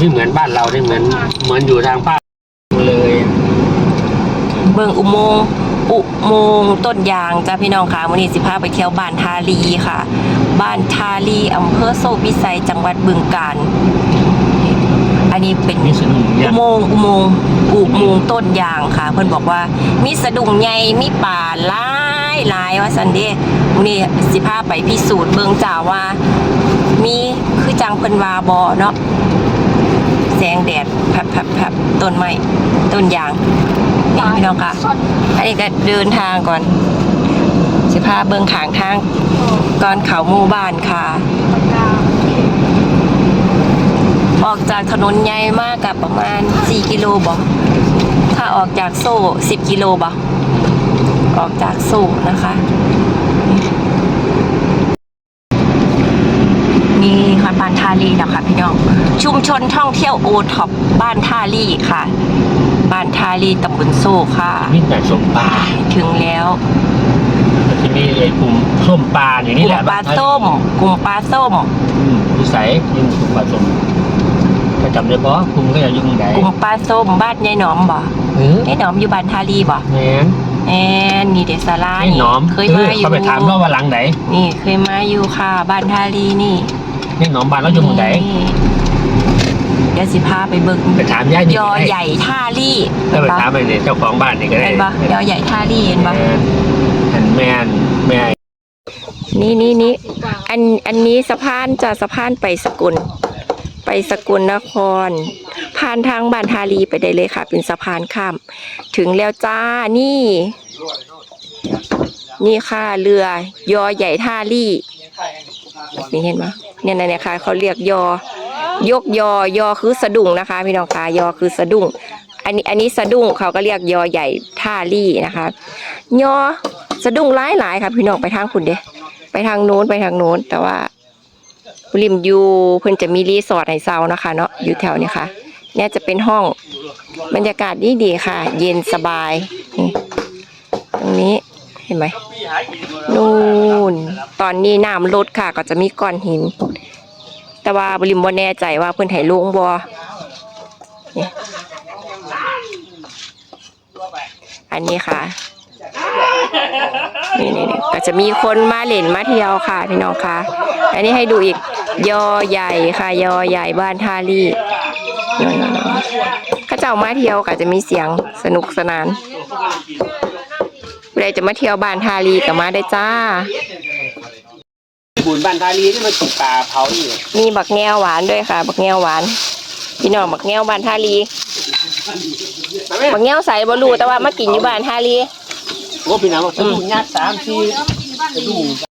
ไม่เหมือนบ้านเราได้เหมือนเหมือนอยู่ทางภาคเลย เบิ่งอุโมงค์อุโมงค์ต้นยางจ้าพี่น้องค่ะวันนี้สิพาไปเที่ยวบ้านทาลีค่ะ บ้านทาลีอำเภอโซกวิสัยจังหวัดบึงกาฬอันนี้เป็นมีสนุกอุเนี่ยโมงค์อุโมงค์อุโมงค์ต้นยางค่ะ เพิ่นบอกว่ามีสะดุ้งใหญ่มีป่าหลายหลายว่าซันเดมื้อนี้สิพาไปพิสูจน์เบิ่งจ้าว่า มีคือจังเพิ่นว่าบ่เนาะ แสงแดดแผบๆๆต้นไม้ต้นยางนี่พี่น้องค่ะ อันนี้ก็เดินทางก่อน สิพาเบิ่งขางทางก่อนเขาหมู่บ้านค่ะ ออกจากถนนใหญ่มากกับประมาณ 4 กิโลบ่ถ้าออกจากโซ่ 10 กิโลบ่ออกจากโซ่นะคะ นี่ค่ะบ้านทาลีนะคะพี่น้อง ชุมชนท่องเที่ยวโอท็อปบ้านท่าลี่ค่ะ บ้านท่าลี่ตำบลโซ่ค่ะมีแต่สมปลาถึงแล้วที่นี่ไอ้กลุ่มส้มปลาอยู่กนี่ลุ่แหมละปลาส้ม กลุ่มปลาส้ม อืมนิสัยยิ่งกลุ่มปลาส้มก็จำได้บ่กลุ่มก็อย่ายุ่งไหนกลุ่มปลาส้มบ้านยายหนอมบ่เออยายหนอมอยู่บ้านท่าลี่บ่แม่นแอนนี่เดซาร่าไอ้หนอมเคยมาอยู่เขาไปถามเขาว่าหลังไหนนี่เคยมาอยู่ค่ะ บ้านท่าลี่นี่ ไอ้หนอมบ้านเราอยู่หมู่ไหนนี่ เดี๋ยวสิพาไปเบิ่งไปถามย่านี่ยอก็ได้ใหญ่ท่าลี่ถ้าไปถามไปเนี่ยเจ้าของบ้านนี่ก็ได้เห็นปะยอใหญ่ท่าลี่เห็นปะแม่นอันแม่นแม่นี่นี่นี่อันอันนี้สะพานจะสะพานไปสกุล ไปสกุลนคร ผ่านทางบ้านทาลีไปได้เลยค่ะ เป็นสะพานข้าม ถึงแล้วจ้านี่ นี่ค่ะเรือยอใหญ่ท่าลี่นี่เห็นไหมเนี่ยนะเนี่ยค่ะเขาเรียกยอ ยกยอยอคือสะดุ้งนะคะ พี่น้องคะยอคือสะดุ้ง อันนี้อันนี้สะดุ้งเขาก็เรียกยอใหญ่ท่าลี่นะคะ ยอสะดุ้งหลายหลายๆค่ะพี่น้องไปทางคุณเด้ไปทางโน้นไปทางโน้น แต่ว่าริมยูเพิ่นจะมีรีสอร์ทให้เซานะคะเนาะอยู่แถวนี้ค่ะ เนี่ยจะเป็นห้องบรรยากาศดีดีๆค่ะ เย็นสบายนี่ตรงนี้เห็นไหมนู่นตอนนี้น้ำลดค่ะก็จะมีก้อนหิน แต่ว่าบริมบ่แน่ใจว่าเพิ่นให้ลงบ่นี่อันนี้ค่ะนี่นี่นี่ก็จะมีคนมาเล่นมาเที่ยวค่ะพี่น้องค่ะ อันนี้ให้ดูอีกยอใหญ่ค่ะ ยอใหญ่บ้านท่าลี่นั่นๆข้าเจ้ามาเที่ยวก็จะมีเสียงสนุกสนานใครจะมาเที่ยวบ้านทาลีก็มาได้จ้า บุญบ้านทาลีที่มันถูกปลาเผาอยู่มีบักแงวหวานด้วยค่ะ บักแงวหวานพี่น้องบักแงวบ้านทาลีมาแม่บักแงวใส่บรูแต่ว่ามากินอยู่บ้านทาลีโอ้พี่น้ำบอกสนุกยากสามสี่กระดูก